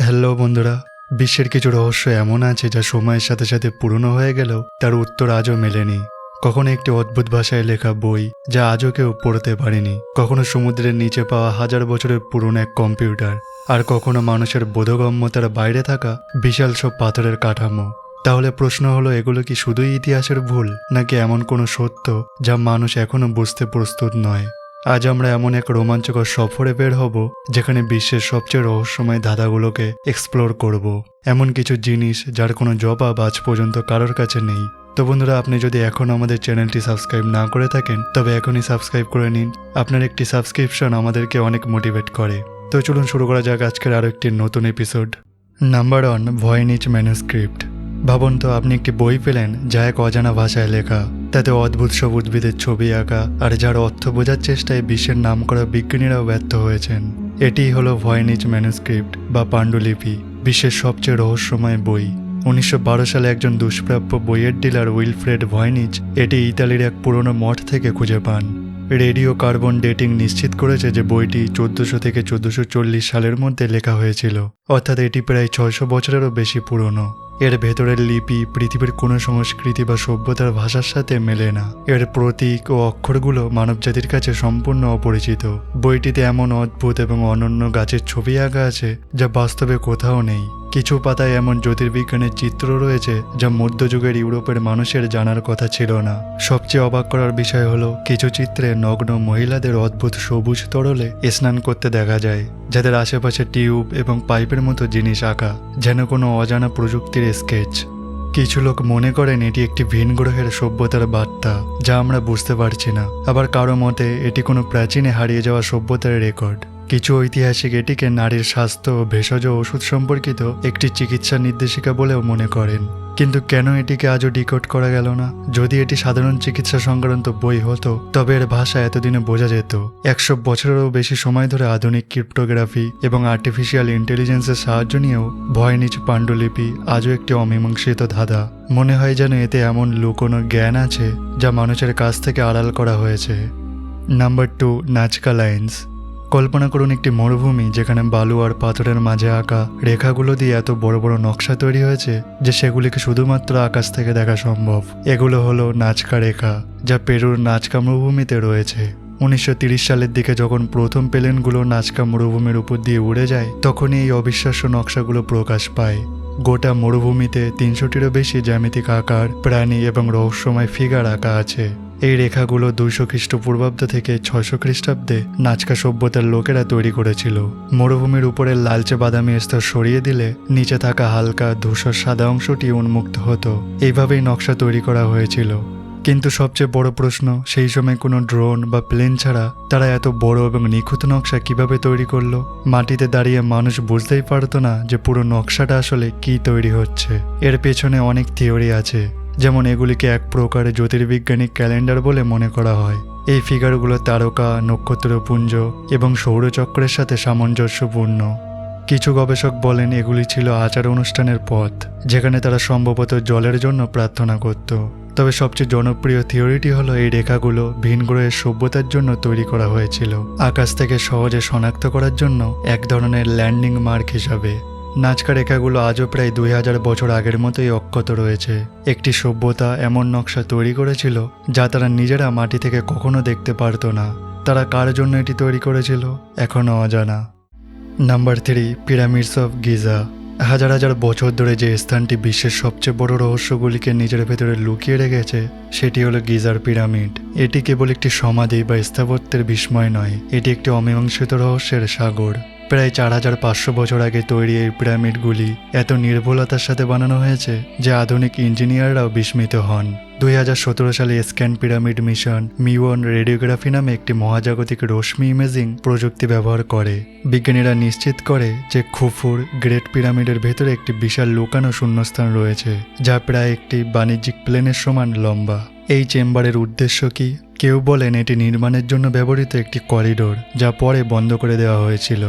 Hello বন্ধুরা, বিশ্বের কিছু রহস্য এমন আছে যা সময়ের সাথে সাথে পুরনো হয়ে গেলেও তার উত্তর আজও মেলেনি। কখনো একটি অদ্ভুত ভাষায় লেখা বই যা আজও কেউ পড়তে পারেনি। কখনো সমুদ্রের নিচে পাওয়া হাজার বছরের পুরনো এক কম্পিউটার। আর কখনো মানুষের বোধগম্যতার বাইরে থাকা বিশাল সব পাথরের কাঠামো। তাহলে প্রশ্ন হলো, এগুলো কি শুধুই ইতিহাসের ভুল, নাকি এমন কোনো সত্য যা মানুষ এখনও বুঝতে প্রস্তুত নয়? আজ আমরা এমন এক রোমাঞ্চকর সফরে বের হব, যেখানে বিশ্বের সবচেয়ে রহস্যময় ধাঁধাগুলোকে এক্সপ্লোর করব। এমন কিছু জিনিস যার কোনো জবাব আজ পর্যন্ত কারোর কাছে নেই। তো বন্ধুরা, আপনি যদি এখন আমাদের চ্যানেলটি সাবস্ক্রাইব না করে থাকেন, তবে এখনই সাবস্ক্রাইব করে নিন। আপনার একটি সাবস্ক্রিপশন আমাদেরকে অনেক মোটিভেট করে। তো চলুন শুরু করা যাক আজকের আরও একটি নতুন episode number one Voynich manuscript ভাবুন তো, আপনি একটি বই পেলেন, যা এক অজানা ভাষায় লেখা। তাতে অদ্ভুত সব উদ্ভিদের ছবি আঁকা, আর যার অর্থ বোঝার চেষ্টায় বিশ্বের নাম করা বিজ্ঞানীরাও ব্যর্থ হয়েছেন। এটিই হলো ভয়নিজ ম্যানুস্ক্রিপ্ট বা পাণ্ডুলিপি, বিশ্বের সবচেয়ে রহস্যময় বই। উনিশশো বারো সালে একজন দুষ্প্রাপ্য বইয়ের ডিলার উইলফ্রেড ভয়নিচ এটি ইতালির এক পুরনো মঠ থেকে খুঁজে পান। রেডিও কার্বন ডেটিং নিশ্চিত করেছে যে বইটি চোদ্দশো থেকে চোদ্দশো চল্লিশ সালের মধ্যে লেখা হয়েছিল। অর্থাৎ এটি প্রায় ছয়শো বছরেরও বেশি পুরনো। এর ভেতরের লিপি পৃথিবীর কোনো সংস্কৃতি বা সভ্যতার ভাষার সাথে মেলে না। এর প্রতীক ও অক্ষরগুলো মানবজাতির কাছে সম্পূর্ণ অপরিচিত। বইটিতে এমন অদ্ভুত এবং অনন্য গাছের ছবি আঁকা আছে, যা বাস্তবে কোথাও নেই। কিছু পাতায় এমন জ্যোতির্বিজ্ঞানের চিত্র রয়েছে যা মধ্যযুগের ইউরোপের মানুষের জানার কথা ছিল না। সবচেয়ে অবাক করার বিষয় হলো, কিছু চিত্রে নগ্ন মহিলাদের অদ্ভুত সবুজ তরলে স্নান করতে দেখা যায়, যাদের আশেপাশে টিউব এবং পাইপের মতো জিনিস আঁকা, যেন কোনো অজানা প্রযুক্তির স্কেচ। কিছু লোক মনে করেন এটি একটি ভিন গ্রহের সভ্যতার বার্তা, যা আমরা বুঝতে পারছি না। আবার কারও মতে, এটি কোনো প্রাচীনে হারিয়ে যাওয়া সভ্যতার রেকর্ড। কিছু ঐতিহাসিক এটিকে নারীর স্বাস্থ্য ও ভেষজ ওষুধ সম্পর্কিত একটি চিকিৎসা নির্দেশিকা বলেও মনে করেন। কিন্তু কেন এটিকে আজও ডিকোড করা গেল না? যদি এটি সাধারণ চিকিৎসা সংক্রান্ত বই হতো, তবে এর ভাষা এতদিনে বোঝা যেত। একশো বছরেরও বেশি সময় ধরে আধুনিক ক্রিপ্টোগ্রাফি এবং আর্টিফিশিয়াল ইন্টেলিজেন্সের সাহায্য নিয়েও ভয়নিচ পাণ্ডুলিপি আজও একটি অমীমাংসিত ধাঁধা। মনে হয় যেন এতে এমন লুকোনো জ্ঞান আছে যা মানুষের কাছ থেকে আড়াল করা হয়েছে। Number two Nazca lines. কল্পনা করুন একটি মরুভূমি যেখানে বালু আর পাথরের মাঝে আঁকা রেখাগুলো দিয়ে এত বড় বড় নকশা তৈরি হয়েছে যে সেগুলিকে শুধুমাত্র আকাশ থেকে দেখা সম্ভব। এগুলো হলো নাচকা রেখা, যা পেরুর নাচকা মরুভূমিতে রয়েছে। উনিশশো সালের দিকে যখন প্রথম প্লেনগুলো নাচকা মরুভূমির উপর দিয়ে উড়ে যায়, তখনই এই অবিশ্বাস্য নকশাগুলো প্রকাশ পায়। গোটা মরুভূমিতে তিনশোটিরও বেশি জ্যামিতিক আকার, প্রাণী এবং রহস্যময় ফিগার আঁকা আছে। এই রেখাগুলো দুইশো খ্রিস্টপূর্বাব্দ থেকে ছয়শো খ্রিস্টাব্দে নাচকা সভ্যতার লোকেরা তৈরি করেছিল। মরুভূমির উপরে লালচে বাদামি স্তর সরিয়ে দিলে নিচে থাকা হালকা ধূসর সাদা অংশটি উন্মুক্ত হতো। এইভাবেই নকশা তৈরি করা হয়েছিল। কিন্তু সবচেয়ে বড় প্রশ্ন, সেই সময় কোনো ড্রোন বা প্লেন ছাড়া তারা এত বড় এবং নিখুঁত নকশা কীভাবে তৈরি করল? মাটিতে দাঁড়িয়ে মানুষ বুঝতেই পারতো না যে পুরো নকশাটা আসলে কি তৈরি হচ্ছে। এর পেছনে অনেক থিওরি আছে। যেমন এগুলিকে এক প্রকারের জ্যোতির্বিজ্ঞানিক ক্যালেন্ডার বলে মনে করা হয়। এই ফিগারগুলো তারকা নক্ষত্রপুঞ্জ এবং সৌরচক্রের সাথে সামঞ্জস্যপূর্ণ। কিছু গবেষক বলেন এগুলি ছিল আচার অনুষ্ঠানের পথ, যেখানে তারা সম্ভবত জলের জন্য প্রার্থনা করত। তবে সবচেয়ে জনপ্রিয় থিওরিটি হলো এই রেখাগুলো ভিন গ্রহের সভ্যতার জন্য তৈরি করা হয়েছিল। আকাশ থেকে সহজে শনাক্ত করার জন্য এক ধরনের ল্যান্ডিং মার্ক হিসাবে। নাচকা রেখাগুলো আজও প্রায় দুই হাজার বছর আগের মতোই অক্ষত রয়েছে। একটি সভ্যতা এমন নকশা তৈরি করেছিল যা তারা নিজেরা মাটি থেকে কখনো দেখতে পারতো না। তারা কার জন্য এটি তৈরি করেছিল এখনও অজানা। Number three pyramids of Giza হাজার হাজার বছর ধরে যে স্থানটি বিশ্বের সবচেয়ে বড় রহস্যগুলিকে নিজের ভেতরে লুকিয়ে রেখেছে, সেটি হলো গিজার পিরামিড। এটি কেবল একটি সমাধি বা স্থাপত্যের বিস্ময় নয়, এটি একটি অমীমাংসিত রহস্যের সাগর। প্রায় চার হাজার পাঁচশো বছর আগে তৈরি এই পিরামিডগুলি এত নির্ভুলতার সাথে বানানো হয়েছে যে আধুনিক ইঞ্জিনিয়াররাও বিস্মিত হন। দুই হাজার সতেরো সালে scan pyramid mission muon radiography নামে একটি মহাজাগতিক রশ্মি ইমেজিং প্রযুক্তি ব্যবহার করে। বিজ্ঞানীরা নিশ্চিত করে যে খুফুর গ্রেট পিরামিডের ভেতরে একটি বিশাল লুকানো শূন্যস্থান রয়েছে, যা প্রায় একটি বাণিজ্যিক প্লেনের সমান লম্বা। এই চেম্বারের উদ্দেশ্য কি? কেউ বলেন এটি নির্মাণের জন্য ব্যবহৃত একটি করিডোর, যা পরে বন্ধ করে দেওয়া হয়েছিল।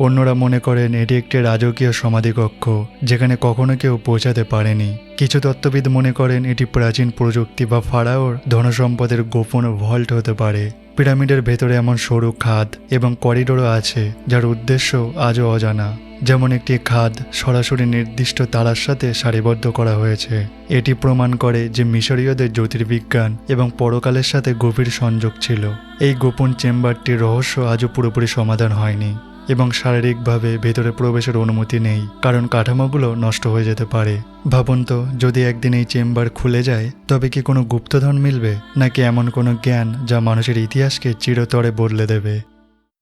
অন্যরা মনে করেন এটি একটি রাজকীয় সমাধিকক্ষ, যেখানে কখনো কেউ পৌঁছাতে পারেনি। কিছু তত্ত্ববিদ মনে করেন এটি প্রাচীন প্রযুক্তি বা ফারাওর ধনসম্পদের গোপন ভল্ট হতে পারে। পিরামিডের ভেতরে এমন সরু খাদ এবং করিডোরও আছে, যার উদ্দেশ্য আজও অজানা। যেমন একটি খাদ সরাসরি নির্দিষ্ট তারার সাথে সারিবদ্ধ করা হয়েছে। এটি প্রমাণ করে যে মিশরীয়দের জ্যোতির্বিজ্ঞান এবং পরকালের সাথে গভীর সংযোগ ছিল। এই গোপন চেম্বারটির রহস্য আজও পুরোপুরি সমাধান হয়নি। এবং শারীরিকভাবে ভেতরে প্রবেশের অনুমতি নেই, কারণ কাঠামোগুলো নষ্ট হয়ে যেতে পারে। ভাবুন তো, যদি একদিন এই চেম্বার খুলে যায়, তবে কি কোনো গুপ্তধন মিলবে, নাকি এমন কোনো জ্ঞান যা মানুষের ইতিহাসকে চিরতরে বদলে দেবে?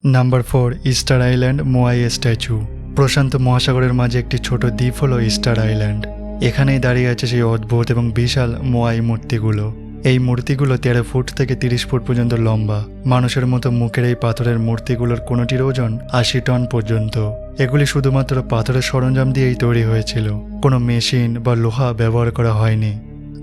Number four Easter Island moai statue. প্রশান্ত মহাসাগরের মাঝে একটি ছোট দ্বীপ হলো ইস্টার আইল্যান্ড। এখানেই দাঁড়িয়ে আছে সেই অদ্ভুত এবং বিশাল মোয়াই মূর্তিগুলো। এই মূর্তিগুলো তেরো ফুট থেকে তিরিশ ফুট পর্যন্ত লম্বা। মানুষের মতো মুখের এই পাথরের মূর্তিগুলোর কোনোটির ওজন আশি টন পর্যন্ত। এগুলি শুধুমাত্র পাথরের সরঞ্জাম দিয়েই তৈরি হয়েছিল। কোনো মেশিন বা লোহা ব্যবহার করা হয়নি।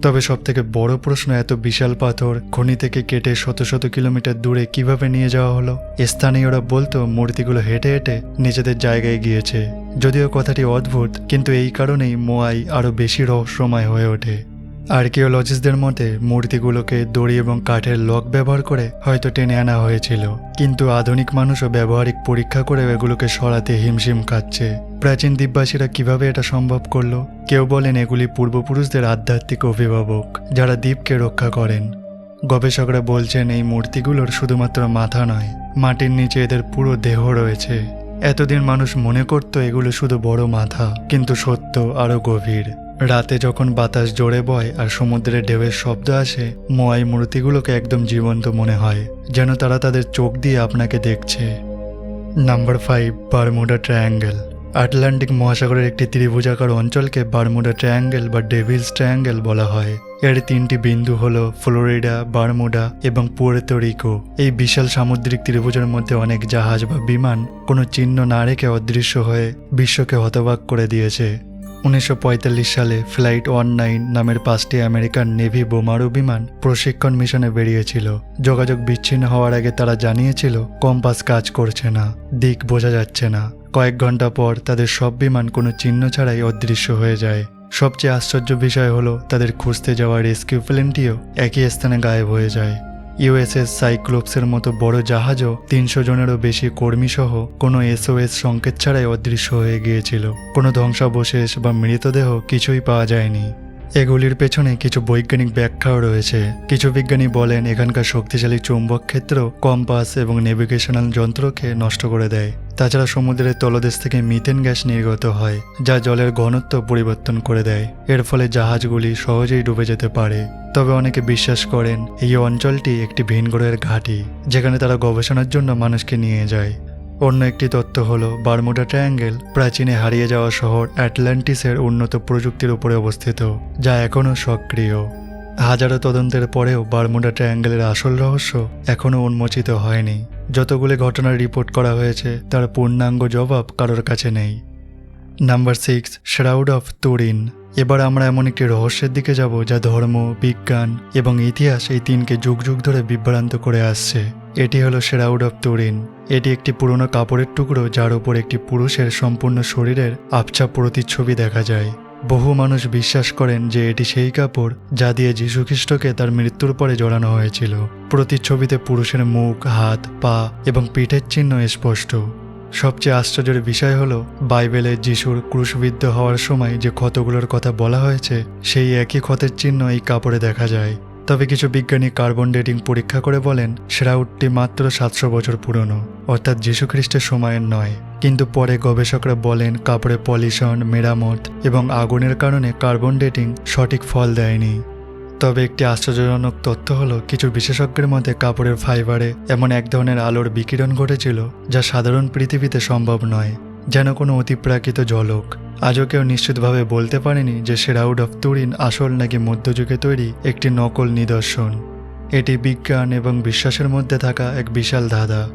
তবে সবথেকে বড় প্রশ্ন, এত বিশাল পাথর খনি থেকে কেটে শত শত কিলোমিটার দূরে কীভাবে নিয়ে যাওয়া হলো? স্থানীয়রা বলতো, মূর্তিগুলো হেঁটে হেঁটে নিজেদের জায়গায় গিয়েছে। যদিও কথাটি অদ্ভুত, কিন্তু এই কারণেই মোয়াই আরও বেশি রহস্যময় হয়ে ওঠে। আর্কিওলজিস্টদের মতে, মূর্তিগুলোকে দড়ি এবং কাঠের লক ব্যবহার করে হয়তো টেনে আনা হয়েছিল। কিন্তু আধুনিক মানুষও ব্যবহারিক পরীক্ষা করে এগুলোকে সরাতে হিমশিম খাচ্ছে। প্রাচীন দ্বীপবাসীরা কীভাবে এটা সম্ভব করল? কেউ বলেন এগুলি পূর্বপুরুষদের আধ্যাত্মিক অভিভাবক, যারা দ্বীপকে রক্ষা করেন। গবেষকরা বলছেন এই মূর্তিগুলোর শুধুমাত্র মাথা নয়, মাটির নিচে এদের পুরো দেহ রয়েছে। এতদিন মানুষ মনে করত এগুলো শুধু বড় মাথা, কিন্তু সত্য আরও গভীর। রাতে যখন বাতাস জোরে বয় আর সমুদ্রের ঢেউয়ের শব্দ আসে, মোয়াই মূর্তিগুলোকে একদম জীবন্ত মনে হয়, যেন তারা তাদের চোখ দিয়ে আপনাকে দেখছে। Number five, Bermuda Triangle. Atlantic মহাসাগরের একটি ত্রিভুজাকার অঞ্চলকে বারমুডা ট্রায়াঙ্গেল বা ডেভিলস ট্রায়াঙ্গেল বলা হয়। এর তিনটি বিন্দু হল ফ্লোরিডা, বারমুডা এবং পুয়ের্তো রিকো। এই বিশাল সামুদ্রিক ত্রিভুজের মধ্যে অনেক জাহাজ বা বিমান কোনো চিহ্ন না রেখে অদৃশ্য হয়ে বিশ্বকে হতবাক করে দিয়েছে। উনিশশো পঁয়তাল্লিশ সালে ফ্লাইট ওয়ান নাইন নামের পাঁচটি আমেরিকান নেভি বোমারু বিমান প্রশিক্ষণ মিশনে বেরিয়েছিল। যোগাযোগ বিচ্ছিন্ন হওয়ার আগে তারা জানিয়েছিল, কম্পাস কাজ করছে না, দিক বোঝা যাচ্ছে না। কয়েক ঘণ্টা পর তাদের সব বিমান কোনো চিহ্ন ছাড়াই অদৃশ্য হয়ে যায়। সবচেয়ে আশ্চর্য বিষয় হলো, তাদের খুঁজতে যাওয়া রেস্কিউ প্লেনটিও একই স্থানে গায়েব হয়ে যায়। ইউএসএস সাইক্লোপসের মতো বড় জাহাজও তিনশো জনেরও বেশি কর্মীসহ কোনো এসওএস সংকেত ছাড়াই অদৃশ্য হয়ে গিয়েছিল। কোনো ধ্বংসাবশেষ বা মৃতদেহ কিছুই পাওয়া যায়নি। এগুলির পেছনে কিছু বৈজ্ঞানিক ব্যাখ্যাও রয়েছে। কিছু বিজ্ঞানী বলেন, এখানকার শক্তিশালী চৌম্বক ক্ষেত্র কম্পাস এবং নেভিগেশনাল যন্ত্রকে নষ্ট করে দেয়। তাছাড়া সমুদ্রের তলদেশ থেকে মিথেন গ্যাস নির্গত হয়, যা জলের ঘনত্ব পরিবর্তন করে দেয়। এর ফলে জাহাজগুলি সহজেই ডুবে যেতে পারে। তবে অনেকে বিশ্বাস করেন, এই অঞ্চলটি একটি ভিনগ্রহের ঘাঁটি, যেখানে তারা গবেষণার জন্য মানুষকে নিয়ে যায়। অন্য একটি তত্ত্ব হল, বারমুডা ট্রায়াঙ্গেল প্রাচীনে হারিয়ে যাওয়া শহর অ্যাটলান্টিসের উন্নত প্রযুক্তির উপরে অবস্থিত, যা এখনও সক্রিয়। হাজারো তদন্তের পরেও বারমুডা ট্রায়াঙ্গেলের আসল রহস্য এখনও উন্মোচিত হয়নি। যতগুলি ঘটনার রিপোর্ট করা হয়েছে, তার পূর্ণাঙ্গ জবাব কারোর কাছে নেই। Number six, shroud of Turin. এবার আমরা এমন একটি রহস্যের দিকে যাব যা ধর্ম, বিজ্ঞান এবং ইতিহাস এই তিনকে যুগ যুগ ধরে বিভ্রান্ত করে আসছে। এটি হলো শ্রাউড অফ তুরিন এটি একটি পুরনো কাপড়ের টুকরো যার উপর একটি পুরুষের সম্পূর্ণ শরীরের আবছা প্রতিচ্ছবি দেখা যায়। বহু মানুষ বিশ্বাস করেন যে এটি সেই কাপড় যা দিয়ে যীশুখ্রিস্টকে তার মৃত্যুর পরে জড়ানো হয়েছিল। প্রতিচ্ছবিতে পুরুষের মুখ, হাত, পা এবং পিঠের চিহ্ন স্পষ্ট। সবচেয়ে আশ্চর্যের বিষয় হল, বাইবেলে যিশুর ক্রুশবিদ্ধ হওয়ার সময় যে ক্ষতগুলোর কথা বলা হয়েছে, সেই একই ক্ষতের চিহ্ন এই কাপড়ে দেখা যায়। তবে কিছু বিজ্ঞানী কার্বন ডেটিং পরীক্ষা করে বলেন শ্রাউটটি মাত্র সাতশো বছর পুরনো, অর্থাৎ যীশুখ্রিস্টের সময়ের নয়। কিন্তু পরে গবেষকরা বলেন, কাপড়ে পলিউশন মেরামত এবং আগুনের কারণে কার্বন ডেটিং সঠিক ফল দেয়নি। তবে একটি আশ্চর্যজনক তথ্য হলো, কিছু বিশেষজ্ঞের মধ্যে কাপড়ের ফাইবারে এমন এক ধরনের আলোর বিকিরণ ঘটেছিল, যা সাধারণ পৃথিবীতে সম্ভব নয়। যেন কোনো অতিপ্রাকৃত জলক আজও কেউ নিশ্চিতভাবে বলতে পারেনি যে সেরাউড অফ তুরিন আসল নাকি মধ্যযুগে তৈরি একটি নকল নিদর্শন। এটি বিজ্ঞান এবং বিশ্বাসের মধ্যে থাকা এক বিশাল ধাঁধা।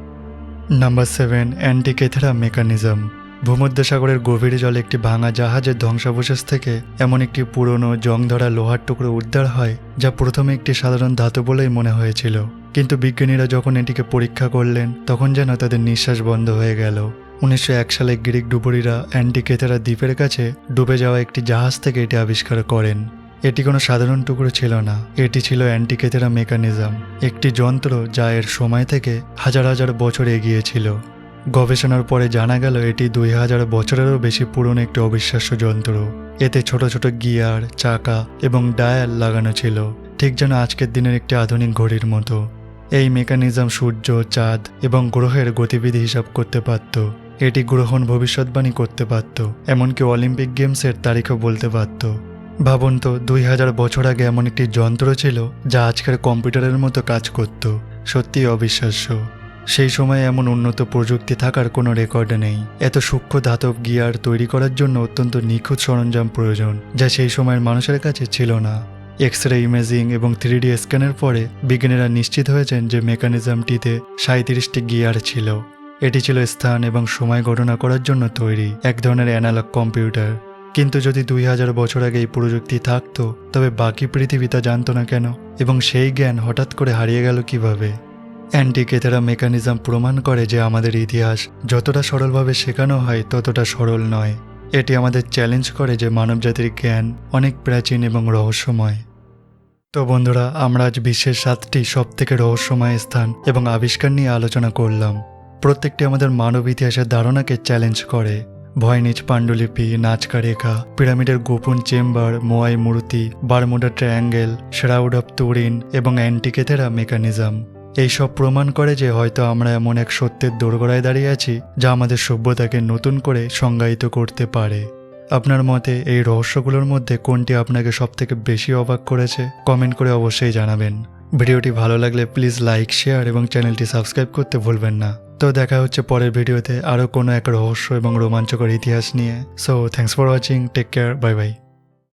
Number seven, Antikythera mechanism. ভূমধ্যসাগরের গভীর জলে একটি ভাঙা জাহাজের ধ্বংসাবশেষ থেকে এমন একটি পুরনো জং ধরা লোহার টুকরো উদ্ধার হয়, যা প্রথমে একটি সাধারণ ধাতু বলেই মনে হয়েছিল। কিন্তু বিজ্ঞানীরা যখন এটিকে পরীক্ষা করলেন, তখন যেন তাদের নিঃশ্বাস বন্ধ হয়ে গেল। উনিশশো এক সালে গ্রিক ডুবুরিরা অ্যান্টিকেথেরা দ্বীপের কাছে ডুবে যাওয়া একটি জাহাজ থেকে এটি আবিষ্কার করেন। এটি কোনো সাধারণ টুকরো ছিল না। এটি ছিল অ্যান্টিকেথেরা মেকানিজম, একটি যন্ত্র যা এর সময় থেকে হাজার হাজার বছর এগিয়ে ছিল গবেষণার পরে জানা গেল এটি দুই হাজার বছরেরও বেশি পুরনো একটি অবিশ্বাস্য যন্ত্র। এতে ছোট ছোট গিয়ার, চাকা এবং ডায়াল লাগানো ছিল, ঠিক যেন আজকের দিনের একটি আধুনিক ঘড়ির মতো। এই মেকানিজম সূর্য, চাঁদ এবং গ্রহের গতিবিধি হিসাব করতে পারত। এটি গ্রহণ ভবিষ্যৎবাণী করতে পারত, এমনকি অলিম্পিক গেমসের তারিখও বলতে পারত। ভাবুন তো, দুই হাজার বছর আগে এমন একটি যন্ত্র ছিল, যা আজকের কম্পিউটারের মতো কাজ করত। সত্যিই অবিশ্বাস্য। সেই সময় এমন উন্নত প্রযুক্তি থাকার কোনো রেকর্ড নেই। এত সূক্ষ্ম ধাতব গিয়ার তৈরি করার জন্য অত্যন্ত নিখুঁত সরঞ্জাম প্রয়োজন, যা সেই সময়ের মানুষের কাছে ছিল না। এক্স রে ইমেজিং এবং থ্রি স্ক্যানের পরে বিজ্ঞানীরা নিশ্চিত হয়েছেন যে মেকানিজমটিতে সাঁত্রিশটি গিয়ার ছিল। এটি ছিল স্থান এবং সময় গণনা করার জন্য তৈরি এক ধরনের অ্যানালগ কম্পিউটার কিন্তু যদি দুই হাজার বছর আগে এই প্রযুক্তি থাকত, তবে বাকি পৃথিবী তা জানতো না কেন? এবং সেই জ্ঞান হঠাৎ করে হারিয়ে গেল কীভাবে? অ্যান্টিকেতেরা মেকানিজম প্রমাণ করে যে আমাদের ইতিহাস যতটা সরলভাবে শেখানো হয়, ততটা সরল নয়। এটি আমাদের চ্যালেঞ্জ করে যে মানবজাতির জ্ঞান অনেক প্রাচীন এবং রহস্যময়। তো বন্ধুরা, আমরা আজ বিশ্বের সাতটি সব থেকে রহস্যময় স্থান এবং আবিষ্কার নিয়ে আলোচনা করলাম। প্রত্যেকটি আমাদের মানব ইতিহাসের ধারণাকে চ্যালেঞ্জ করে। ভয়নিজ পাণ্ডুলিপি নাচকা রেখা পিরামিডের গোপন চেম্বার, মোয়াই মূর্তি, Bermuda Triangle shroud of Turin এবং অ্যান্টিকেথেরা মেকানিজম এইসব প্রমাণ করে যে হয়তো আমরা এমন এক সত্যের দোরগোড়ায় দাঁড়িয়ে আছি, যা আমাদের সভ্যতাকে নতুন করে সংজ্ঞায়িত করতে পারে। আপনার মতে এই রহস্যগুলোর মধ্যে কোনটি আপনাকে সবথেকে বেশি অবাক করেছে? কমেন্ট করে অবশ্যই জানাবেন। ভিডিওটি ভালো লাগলে প্লিজ লাইক শেয়ার এবং চ্যানেলটি সাবস্ক্রাইব করতে ভুলবেন না। তো দেখা হচ্ছে পরের ভিডিওতে আরও কোনো এক রহস্য এবং রোমাঞ্চকর ইতিহাস নিয়ে। So thanks for watching take care bye bye